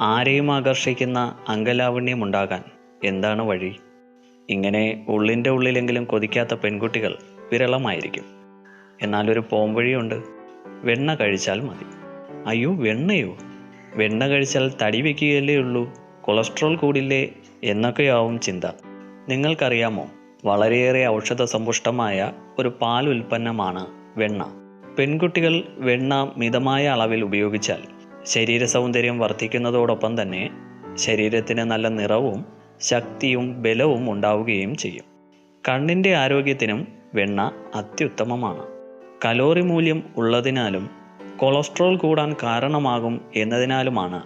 ആരെയും ആകർഷിക്കുന്ന അംഗലാവണ്യമുണ്ടാകാൻ എന്താണ് വഴി? ഇങ്ങനെ ഉള്ളിന്റെ ഉള്ളിലെങ്കിലും കൊതിക്കാത്ത പെൺകുട്ടികൾ വിരളമായിരിക്കും. എന്നാലൊരു പോംവഴിയുണ്ട്. വെണ്ണ കഴിച്ചാൽ മതി. അയ്യോ വെണ്ണയോ? വെണ്ണ കഴിച്ചാൽ തടി വയ്ക്കുകയല്ലേ ഉള്ളൂ. കൊളസ്ട്രോൾ കൂടില്ലേ എന്നൊക്കെയാവും ചിന്ത. നിങ്ങൾക്കറിയാമോ വളരെയേറെ ഔഷധ സമ്പുഷ്ടമായ ഒരു പാൽ ഉൽപ്പന്നമാണ് വെണ്ണ. പെൺകുട്ടികൾ വെണ്ണ മിതമായ അളവിൽ ഉപയോഗിച്ചാൽ ശരീര സൗന്ദര്യം വർദ്ധിക്കുന്നതോടൊപ്പം തന്നെ ശരീരത്തിന് നല്ല നിറവും ശക്തിയും ബലവും ഉണ്ടാവുകയും ചെയ്യും. കണ്ണിന്റെ ആരോഗ്യത്തിനും വെണ്ണ അത്യുത്തമമാണ്. കലോറി മൂല്യം ഉള്ളതിനാലും കൊളസ്ട്രോൾ കൂടാൻ കാരണമാകും എന്നതിനാലുമാണ്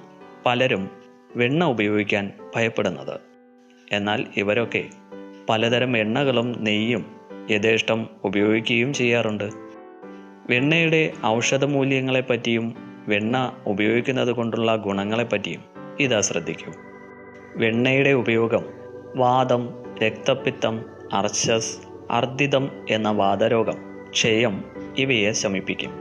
പലരും വെണ്ണ ഉപയോഗിക്കാൻ ഭയപ്പെടുന്നത്. എന്നാൽ ഇവരൊക്കെ പലതരം എണ്ണകളും നെയ്യും യഥേഷ്ടം ഉപയോഗിക്കുകയും ചെയ്യാറുണ്ട്. വെണ്ണയുടെ ഔഷധ മൂല്യങ്ങളെപ്പറ്റിയും വെണ്ണ ഉപയോഗിക്കുന്നത് കൊണ്ടുള്ള ഗുണങ്ങളെപ്പറ്റിയും ഇതാ ശ്രദ്ധിക്കും. വെണ്ണയുടെ ഉപയോഗം വാദം രക്തപിത്തം അർശസ് അർദിതം എന്ന വാദരോഗം ക്ഷയം ഇവയെ ശമിപ്പിക്കും.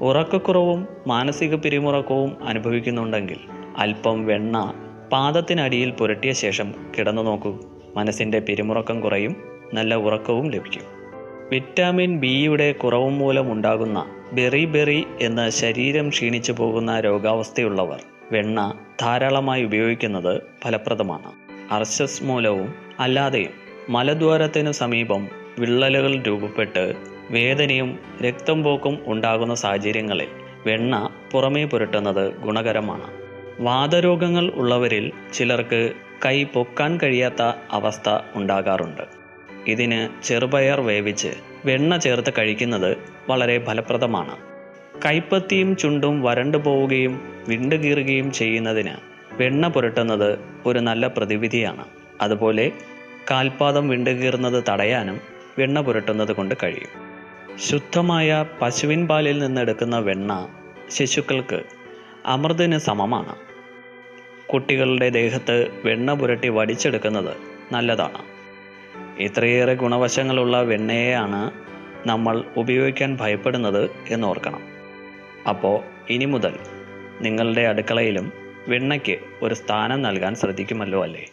ഉറക്കക്കുറവും മാനസിക പിരിമുറക്കവും അനുഭവിക്കുന്നുണ്ടെങ്കിൽ അല്പം വെണ്ണ പാദത്തിനടിയിൽ പുരട്ടിയ ശേഷം കിടന്നു നോക്കൂ. മനസ്സിന്റെ പിരിമുറക്കം കുറയും നല്ല ഉറക്കവും ലഭിക്കും. വിറ്റാമിൻ ബിയുടെ കുറവ് മൂലമുണ്ടാകുന്ന ബെറി ബെറി എന്ന ശരീരം ക്ഷീണിച്ചു പോകുന്ന രോഗാവസ്ഥയുള്ളവർ വെണ്ണ ധാരാളമായി ഉപയോഗിക്കുന്നത് ഫലപ്രദമാണ്. അർശസ് മൂലവും അല്ലാതെയും മലദ്വാരത്തിനു സമീപം വിള്ളലുകൾ രൂപപ്പെട്ട് വേദനയും രക്തം പോക്കും ഉണ്ടാകുന്ന സാഹചര്യങ്ങളിൽ വെണ്ണ പുറമേ പുരട്ടുന്നത് ഗുണകരമാണ്. വാതരോഗങ്ങൾ ഉള്ളവരിൽ ചിലർക്ക് കൈ പൊക്കാൻ കഴിയാത്ത അവസ്ഥ ഉണ്ടാകാറുണ്ട്. ഇതിന് ചെറുപയർ വേവിച്ച് വെണ്ണ ചേർത്ത് കഴിക്കുന്നത് വളരെ ഫലപ്രദമാണ്. കൈപ്പത്തിയും ചുണ്ടും വരണ്ടു പോവുകയും വിണ്ടുകീറുകയും ചെയ്യുന്നതിന് വെണ്ണ പുരട്ടുന്നത് ഒരു നല്ല പ്രതിവിധിയാണ്. അതുപോലെ കാൽപാദം വിണ്ടുകീറുന്നത് തടയാനും വെണ്ണ പുരട്ടുന്നത് കൊണ്ട് കഴിയും. ശുദ്ധമായ പശുവിൻ പാലിൽ നിന്നെടുക്കുന്ന വെണ്ണ ശിശുക്കൾക്ക് അമൃതിന് സമമാണ്. കുട്ടികളുടെ ദേഹത്ത് വെണ്ണ പുരട്ടി വടിച്ചെടുക്കുന്നത് നല്ലതാണ്. ഇത്രയേറെ ഗുണവശങ്ങളുള്ള വെണ്ണയെയാണ് നമ്മൾ ഉപയോഗിക്കാൻ ഭയപ്പെടുന്നത് എന്നോർക്കണം. അപ്പോൾ ഇനി മുതൽ നിങ്ങളുടെ അടുക്കളയിലും വെണ്ണയ്ക്ക് ഒരു സ്ഥാനം നൽകാൻ ശ്രദ്ധിക്കുമല്ലോ അല്ലേ?